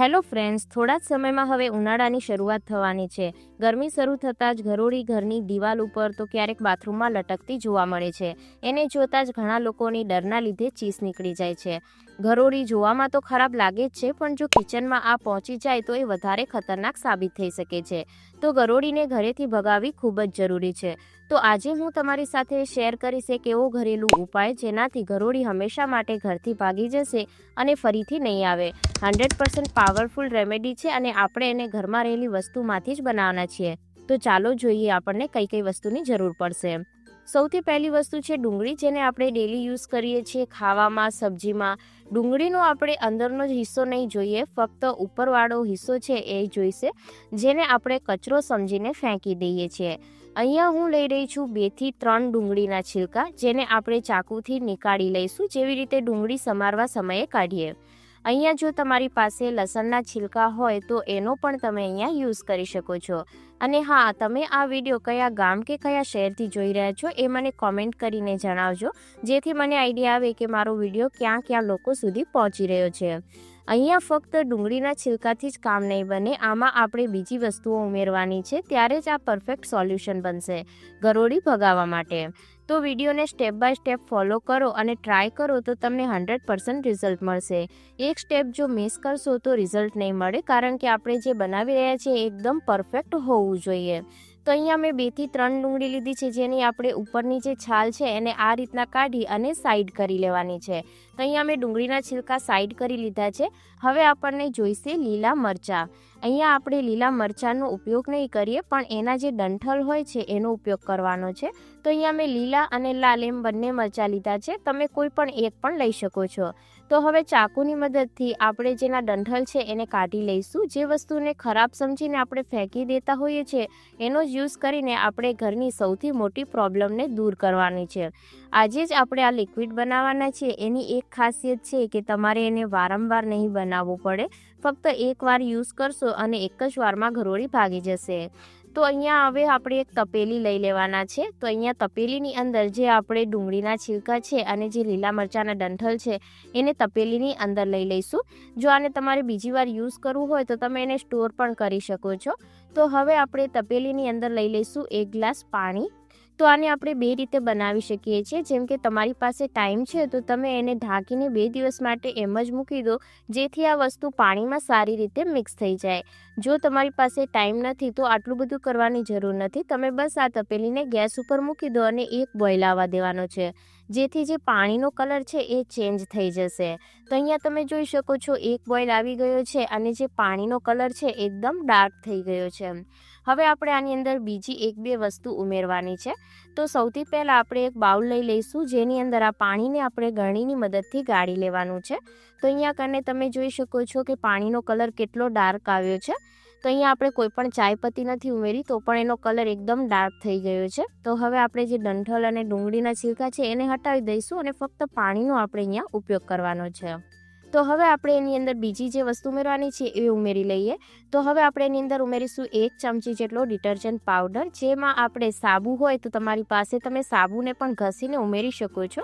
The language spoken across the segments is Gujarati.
હેલો ફ્રેન્ડ્સ થોડા જ સમયમાં હવે ઉનાળાની શરૂઆત થવાની છે. ગરમી શરૂ થતાં જ ઘરોળી ઘરની દિવાલ ઉપર તો ક્યારેક બાથરૂમમાં લટકતી જોવા મળે છે. એને જોતાં જ ઘણા લોકોની ડરના લીધે ચીસ નીકળી જાય છે. ઘરોળી જોવામાં તો ખરાબ લાગે જ છે, પણ જો કિચનમાં આ પહોંચી જાય તો એ વધારે ખતરનાક સાબિત થઈ શકે છે. તો ગરોળીને ઘરેથી ભગાવવી ખૂબ જ જરૂરી છે. તો આજે હું તમારી સાથે શેર કરીશ એક એવો ઘરેલું ઉપાય જેનાથી ગરોળી હંમેશા માટે ઘરથી ભાગી જશે અને ફરીથી નહીં આવે. હંડ્રેડ પર્સન્ટ પાવરફુલ રેમેડી છે અને આપણે એને ઘરમાં રહેલી વસ્તુમાંથી જ બનાવવાના છીએ. તો ચાલો જોઈએ આપણને કઈ કઈ વસ્તુની જરૂર પડશે. સૌથી પહેલી વસ્તુ છે ડુંગળી, જેને આપણે ડેલી યુઝ કરીએ છીએ ખાવામાં, સબ્જીમાં. ડુંગળીનો આપણે અંદરનો જ હિસ્સો નહીં જોઈએ, ફક્ત ઉપરવાળો હિસ્સો છે એ જોઈશે, જેને આપણે કચરો સમજીને ફેંકી દઈએ છીએ. અહીંયા હું લઈ રહી છું બેથી ત્રણ ડુંગળીના છિલકા, જેને આપણે ચાકુથી નીકાળી લઈશું, જેવી રીતે ડુંગળી સમારવા સમયે કાઢીએ. અહીંયા જો તમારી પાસે લસણના છિલકા હોય તો એનો પણ તમે અહીંયા યુઝ કરી શકો છો. અને હા, તમે આ વીડિયો કયા ગામ કે કયા શહેરથી જોઈ રહ્યા છો એ મને કોમેન્ટ કરીને જણાવજો, જેથી મને આઈડિયા આવે કે મારો વીડિયો ક્યાં ક્યાં લોકો સુધી પહોંચી રહ્યો છે. અહીંયા ફક્ત ડુંગળીના છિલકાથી જ કામ નહીં બને, આમાં આપણે બીજી વસ્તુઓ ઉમેરવાની છે, ત્યારે જ આ પરફેક્ટ સોલ્યુશન બનશે, ગરોળી ભગાવવા માટે. તો વિડીયોને સ્ટેપ બાય સ્ટેપ ફોલો કરો અને ટ્રાય કરો તો તમને હંડ્રેડ પર્સન્ટ રિઝલ્ટ મળશે. એક સ્ટેપ જો મિસ કરશો તો રિઝલ્ટ નહીં મળે કારણ કે આપણે જે બનાવી રહ્યા છીએ એકદમ પરફેક્ટ હોવું જોઈએ. તો અહીંયા મેં બેથી ત્રણ ડુંગળી લીધી છે, જેની આપણે ઉપરની જે છાલ છે એને આ રીતના કાઢી અને સાઈડ કરી લેવાની છે. તો અહીંયા મેં ડુંગળીના છિલકા સાઈડ કરી લીધા છે. હવે આપણને જોઈશે લીલા મરચાં. અહીંયા આપણે લીલા મરચાંનો ઉપયોગ નહીં કરીએ, પણ એના જે ડંઠલ હોય છે, એનો ઉપયોગ કરવાનો છે. તો અહીંયા મેં લીલા અને લાલ એમ બંને મરચાં લીધા છે. તમે કોઈ પણ એક પણ લઈ શકો છો. તો હવે ચાકુની મદદથી આપણે જેના ડંઠલ છે એને કાઢી લઈશું. જે વસ્તુને ખરાબ સમજીને આપણે ફેંકી દેતા હોઈએ છીએ, એનો જ યુઝ કરીને આપણે ઘરની સૌથી મોટી પ્રોબ્લમને દૂર કરવાની છે. આજે જ આપણે આ લિક્વિડ બનાવવાના છીએ. એની એક ખાસિયત છે કે તમારે એને વારંવાર નહીં બનાવવું પડે. ફક્ત એકવાર યુઝ કરશો અને એક જ વારમાં ઘરોળી ભાગી જશે. તો અહીંયા હવે આપણે એક તપેલી લઈ લેવાના છે. તો અહીંયા તપેલીની અંદર જે આપણે ડુંગળીના છિલકા છે અને જે લીલા મરચાંના ડંઠલ છે, એને તપેલીની અંદર લઈ લઈશું. જો આને તમારે બીજી વાર યુઝ કરવું હોય તો તમે એને સ્ટોર પણ કરી શકો છો. તો હવે આપણે તપેલીની અંદર લઈ લઈશું એક ગ્લાસ પાણી. તો આને આપણે બે રીતે બનાવી શકીએ છીએ. જેમ કે તમારી પાસે ટાઈમ છે, તો તમે એને ઢાંકીને બે દિવસ માટે એમ જ મૂકી દો, જેથી આ વસ્તુ પાણીમાં સારી રીતે મિક્સ થઈ જાય. જો તમારી પાસે ટાઈમ નથી, તો આટલું બધું કરવાની જરૂર નથી. તમે બસ આ તપેલીને ગેસ ઉપર મૂકી દો અને એક બોઇલ આવવા દેવાનો છે. જેથી જે પાણીનો કલર છે એ ચેન્જ થઈ જશે. તો અહીંયા તમે જોઈ શકો છો, એક બોઇલ આવી ગયો છે અને જે પાણીનો કલર છે એકદમ ડાર્ક થઈ ગયો છે હવે આપણે આની અંદર બીજી એક બે વસ્તુ ઉમેરવાની છે. તો સૌથી પહેલાં આપણે એક બાઉલ લઈ લઈશું, જેની અંદર આ પાણીને આપણે ગળણીની મદદથી ગાળી લેવાનું છે. તો અહીંયા કને તમે જોઈ શકો છો કે પાણીનો કલર કેટલો ડાર્ક આવ્યો છે. તો અહીંયા આપણે કોઈ પણ ચાયપત્તી નથી ઉમેરી, તો પણ એનો કલર એકદમ ડાર્ક થઈ ગયો છે. તો હવે આપણે જે ડંઠલ અને ડુંગળીના છિલકા છે, એને હટાવી દઈશું અને ફક્ત પાણીનો આપણે અહીંયા ઉપયોગ કરવાનો છે. તો હવે આપણે એની અંદર બીજી જે વસ્તુ ઉમેરવાની છે, એ ઉમેરી લઈએ. તો હવે આપણે એની અંદર ઉમેરીશું એક ચમચી જેટલો ડિટર્જન્ટ પાવડર, જેમાં આપણે સાબુ હોય તો તમારી પાસે તમે સાબુને પણ ઘસીને ઉમેરી શકો છો.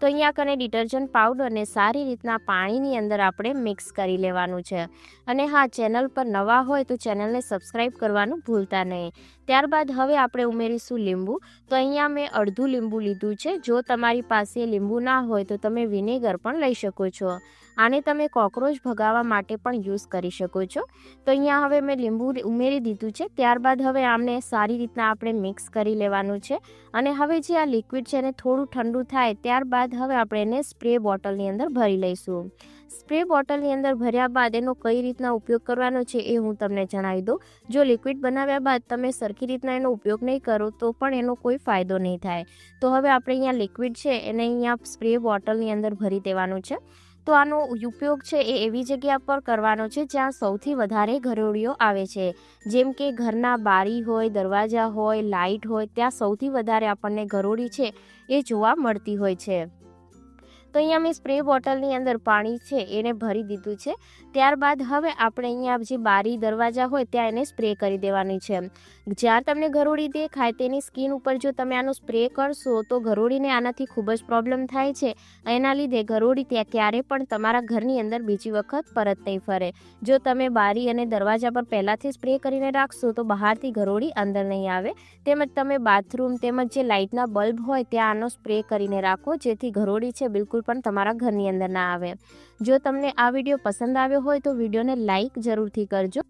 તો અહીંયા કને ડિટર્જન્ટ પાવડરને સારી રીતના પાણીની અંદર આપણે મિક્સ કરી લેવાનું છે. અને હા, ચેનલ પર નવા હોય તો ચેનલને સબસ્ક્રાઈબ કરવાનું ભૂલતા નહીં. ત્યારબાદ હવે આપણે ઉમેરીશું લીંબુ. તો અહીંયા મેં અડધું લીંબુ લીધું છે. જો તમારી પાસે લીંબુ ના હોય તો તમે વિનેગર પણ લઈ શકો છો. આને તમે કોકરોચ ભગાવવા માટે પણ યુઝ કરી શકો છો. તો અહીંયા હવે મેં લીંબુ ઉમેરી દીધું છે. ત્યારબાદ હવે આમને સારી રીતના આપણે મિક્સ કરી લેવાનું છે. અને હવે જે આ લિક્વિડ છે એને થોડું ઠંડુ થાય ત્યારબાદ હવે આપણે એને સ્પ્રે બોટલની અંદર ભરી લઈશું. સ્પ્રે બોટલની અંદર ભર્યા બાદ એનો કઈ રીતના ઉપયોગ કરવાનો છે એ હું તમને જણાવી દઉં. જો લિક્વિડ બનાવ્યા બાદ તમે સરખી રીતના એનો ઉપયોગ નહીં કરો તો પણ એનો કોઈ ફાયદો નહીં થાય. તો હવે આપણે અહીંયા લિક્વિડ છે એને અહીંયા સ્પ્રે બોટલની અંદર ભરી દેવાનું છે. તો આનો ઉપયોગ છે એ એવી જગ્યા પર કરવાનો છે જ્યાં સૌથી વધારે ઘરોળીઓ આવે છે. જેમ કે ઘરના બારી હોય, દરવાજા હોય, લાઇટ હોય, ત્યાં સૌથી વધારે આપણને ઘરોળી છે એ જોવા મળતી હોય છે. તો અહીંયા મેં સ્પ્રે બોટલની અંદર પાણી છે, એને ભરી દીધું છે. ત્યારબાદ હવે આપણે અહીંયા જે બારી દરવાજા હોય ત્યાં એને સ્પ્રે કરી દેવાની છે. જ્યારે તમને ગરોળી દેખાય તેની સ્કિન ઉપર જો તમે આનો સ્પ્રે કરશો તો ગરોળીને આનાથી ખૂબ જ પ્રોબ્લેમ થાય છે. એના લીધે ગરોળી ત્યાં ક્યારે પણ તમારા ઘરની અંદર બીજી વખત પરત નહીં ફરે. જો તમે બારી અને દરવાજા પર પહેલાંથી સ્પ્રે કરીને રાખશો તો બહારથી ગરોળી અંદર નહીં આવે. તેમજ તમે બાથરૂમ તેમજ જે લાઇટના બલ્બ હોય ત્યાં આનો સ્પ્રે કરીને રાખો, જેથી ગરોળી છે, બિલકુલ પણ તમારા ઘરની અંદર ના આવે. જો તમને આ વીડિયો પસંદ આવ્યો હોય તો વિડીયોને લાઇક જરૂરથી કરજો.